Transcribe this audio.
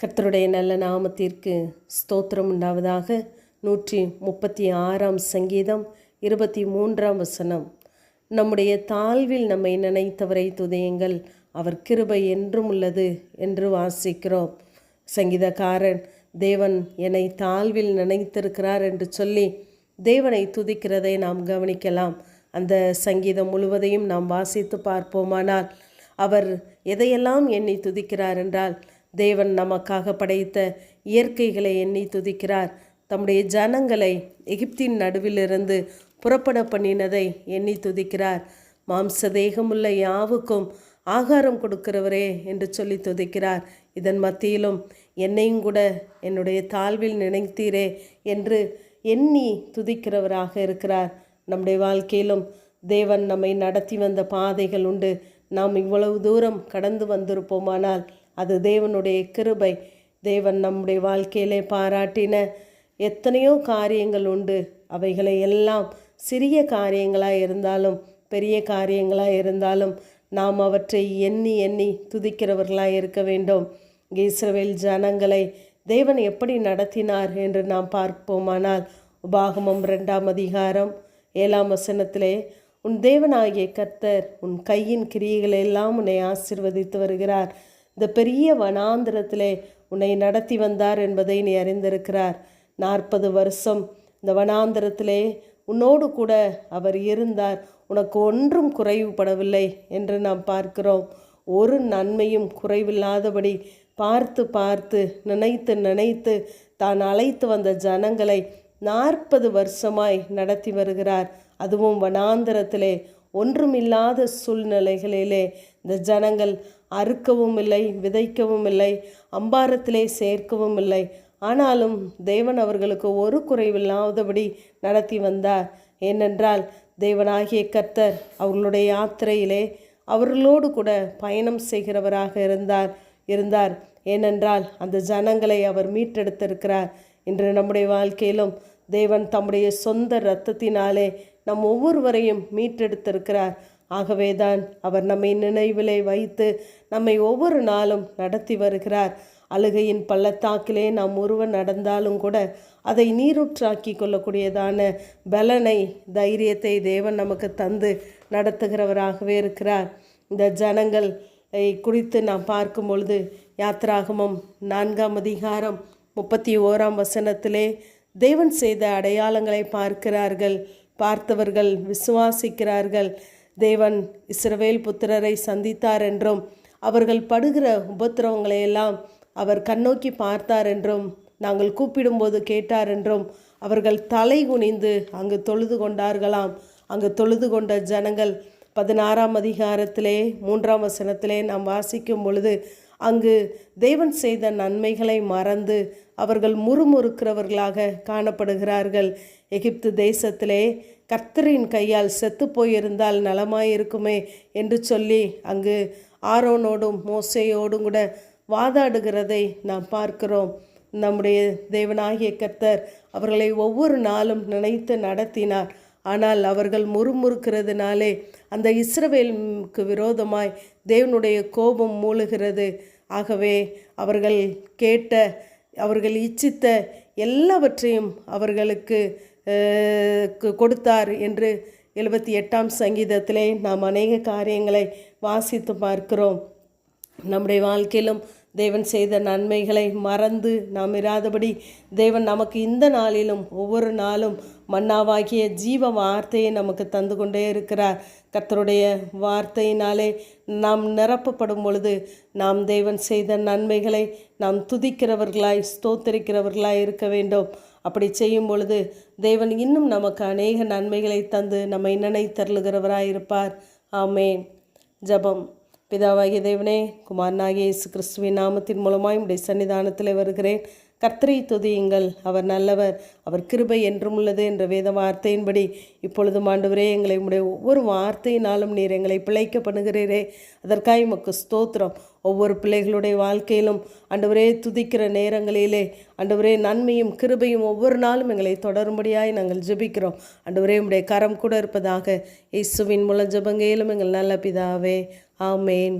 கர்த்தருடைய நல்ல நாமத்திற்கு ஸ்தோத்திரம் உண்டாவதாக. நூற்றி முப்பத்தி ஆறாம் சங்கீதம் இருபத்தி மூன்றாம் வசனம். நம்முடைய தாழ்வில் நம்மை நினைத்தவரை துதையுங்கள். அவர் கிருபை என்றும் உள்ளது என்று வாசிக்கிறோம். சங்கீதக்காரன் தேவன் என்னை தாழ்வில் நினைத்திருக்கிறார் என்று சொல்லி தேவனை துதிக்கிறதை நாம் கவனிக்கலாம். அந்த சங்கீதம் முழுவதையும் நாம் வாசித்து பார்ப்போமானால் அவர் எதையெல்லாம் என்னை துதிக்கிறார் என்றால் தேவன் நமக்காக படைத்த இயற்கைகளை எண்ணி துதிக்கிறார். தம்முடைய ஜனங்களை எகிப்தின் நடுவிலிருந்து புறப்பட பண்ணினதை எண்ணி துதிக்கிறார். மாம்ச தேகமுள்ள யாவுக்கும் ஆகாரம் கொடுக்கிறவரே என்று சொல்லி துதிக்கிறார். இதன் மத்தியிலும் என்னையும் கூட என்னுடைய தாழ்வில் நினைத்தீரே என்று எண்ணி துதிக்கிறவராக இருக்கிறார். நம்முடைய வாழ்க்கையிலும் தேவன் நம்மை நடத்தி வந்த பாதைகள் உண்டு. நாம் இவ்வளவு தூரம் கடந்து வந்திருப்போமானால் அது தேவனுடைய கிருபை. தேவன் நம்முடைய வாழ்க்கையிலே பாராட்டின எத்தனையோ காரியங்கள் உண்டு. அவைகளை எல்லாம் சிறிய காரியங்களாக இருந்தாலும் பெரிய காரியங்களாக இருந்தாலும் நாம் அவற்றை எண்ணி எண்ணி துதிக்கிறவர்களாக இருக்க வேண்டும். இஸ்ரவேல் ஜனங்களை தேவன் எப்படி நடத்தினார் என்று நாம் பார்ப்போமானால் உபாகமம் ரெண்டாம் அதிகாரம் ஏழாம் வசனத்திலே உன் தேவனாகிய கர்த்தர் உன் கையின் கிரியைகளெல்லாம் உன்னை ஆசிர்வதித்து வருகிறார். இந்த பெரிய வனாந்திரத்திலே உன்னை நடத்தி வந்தார் என்பதை நீ அறிந்திருக்கிறார். நாற்பது வருஷம் இந்த வனாந்திரத்திலே உன்னோடு கூட அவர் இருந்தார். உனக்கு ஒன்றும் குறைவுபடவில்லை என்று நாம் பார்க்கிறோம். ஒரு நன்மையும் குறைவில்லாதபடி பார்த்து பார்த்து நினைத்து நினைத்து தான் அழைத்து வந்த ஜனங்களை நாற்பது வருஷமாய் நடத்தி வருகிறார். அதுவும் வனாந்திரத்திலே ஒன்றுமில்லாத சூழ்நிலைகளிலே இந்த ஜனங்கள் அறுக்கவும் இல்லை விதைக்கவும் இல்லை அம்பாரத்திலே சேர்க்கவும் இல்லை. ஆனாலும் தேவன் அவர்களுக்கு ஒரு குறைவில்லாதபடி நடத்தி வந்தார். ஏனென்றால் தேவனாகிய கர்த்தர் அவர்களுடைய யாத்திரையிலே அவர்களோடு கூட பயணம் செய்கிறவராக இருந்தார் இருந்தார். ஏனென்றால் அந்த ஜனங்களை அவர் மீட்டெடுத்திருக்கிறார். இன்று நம்முடைய வாழ்க்கையிலும் தேவன் தம்முடைய சொந்த இரத்தத்தினாலே நம் ஒவ்வொருவரையும் மீட்டெடுத்திருக்கிறார். ஆகவேதான் அவர் நம்மை நினைவிலே வைத்து நம்மை ஒவ்வொரு நாளும் நடத்தி வருகிறார். அழுகையின் பள்ளத்தாக்கிலே நாம் ஒருவன் நடந்தாலும் கூட அதை நீரூற்றாக்கி கொள்ளக்கூடியதான பலனை தைரியத்தை தேவன் நமக்கு தந்து நடத்துகிறவராகவே இருக்கிறார். இந்த ஜனங்கள் குறித்து நாம் பார்க்கும் பொழுது யாத்ராகமம் நான்காம் அதிகாரம் முப்பத்தி ஓராம் வசனத்திலே தேவன் செய்த அடையாளங்களை பார்க்கிறார்கள் பார்த்தவர்கள் விசுவாசிக்கிறார்கள். தேவன் இஸ்ரவேல் புத்திரரை சந்தித்தார் என்றும் அவர்கள் படுகிற உபத்திரவங்களையெல்லாம் அவர் கண்ணோக்கி பார்த்தார் என்றும் நாங்கள் கூப்பிடும்போது கேட்டார் என்றும் அவர்கள் தலை குனிந்து அங்கு தொழுது கொண்டார்களாம். அங்கு தொழுது கொண்ட ஜனங்கள் பதினாறாம் அதிகாரத்திலே மூன்றாம் வசனத்திலே நாம் வாசிக்கும் பொழுது அங்கு தேவன் செய்த நன்மைகளை மறந்து அவர்கள் முறுமுறுக்கிறவர்களாக காணப்படுகிறார்கள். எகிப்து தேசத்திலே கர்த்தரின் கையால் செத்து போயிருந்தால் நலமாயிருக்குமே என்று சொல்லி அங்கு ஆரோனோடும் மோசையோடும் கூட வாதாடுகிறதை நாம் பார்க்கிறோம். நம்முடைய தேவனாகிய கர்த்தர் அவர்களை ஒவ்வொரு நாளும் நினைத்து நடத்தினார். ஆனால் அவர்கள் முறுமுறுக்கிறதுனாலே அந்த இஸ்ரவேலுக்கு விரோதமாய் தேவனுடைய கோபம் மூழுகிறது. ஆகவே அவர்கள் கேட்ட அவர்கள் இச்சித்த எல்லாவற்றையும் அவர்களுக்கு கொடுத்தார் என்று எழுபத்தி எட்டாம் சங்கீதத்திலே நாம் அநேக காரியங்களை வாசித்து பார்க்கிறோம். நம்முடைய வாழ்க்கையிலும் தேவன் செய்த நன்மைகளை மறந்து நாம் இராதபடி தேவன் நமக்கு இந்த நாளிலும் ஒவ்வொரு நாளும் மன்னாவாகிய ஜீவ வார்த்தையை நமக்கு தந்து கொண்டே இருக்கிறார். கத்தருடைய வார்த்தையினாலே நாம் நிரப்பப்படும் பொழுது நாம் தேவன் செய்த நன்மைகளை நாம் துதிக்கிறவர்களாய் ஸ்தோத்தரிக்கிறவர்களாய் இருக்க வேண்டும். அப்படி செய்யும் பொழுது தேவன் இன்னும் நமக்கு அநேக நன்மைகளை தந்து நம்மை நினைத்தருளுகிறவராய் இருப்பார் ஆமேன். ஜபம். பிதாவாகிய தேவனே குமாரனாகிய இயேசு கிறிஸ்துவின் நாமத்தின் மூலமாய் உடைய சன்னிதானத்தில் வருகிறேன். கர்த்தரை துதியுங்கள். அவர் நல்லவர். அவர் கிருபை என்றும் உள்ளது என்ற வேத வார்த்தையின்படி இப்பொழுது ஆண்டவரே எங்களை உடைய ஒவ்வொரு வார்த்தையினாலும் நீர் எங்களை பிழைக்க பண்ணுகிறீரே. அதற்காக உமக்கு ஸ்தோத்திரம். ஒவ்வொரு பிள்ளைகளுடைய வாழ்க்கையிலும் அண்டவரே துதிக்கிற நேரங்களிலே அண்டவரே நன்மையும் கிருபையும் ஒவ்வொரு நாளும் எங்களை தொடரும்படியாய் நாங்கள் ஜெபிக்கிறோம். அண்டவரே உடைய கரம் கூட இருப்பதாக இயேசுவின் மூலம் ஜபங்கையிலும் எங்கள் நல்ல பிதாவே ஆமேன்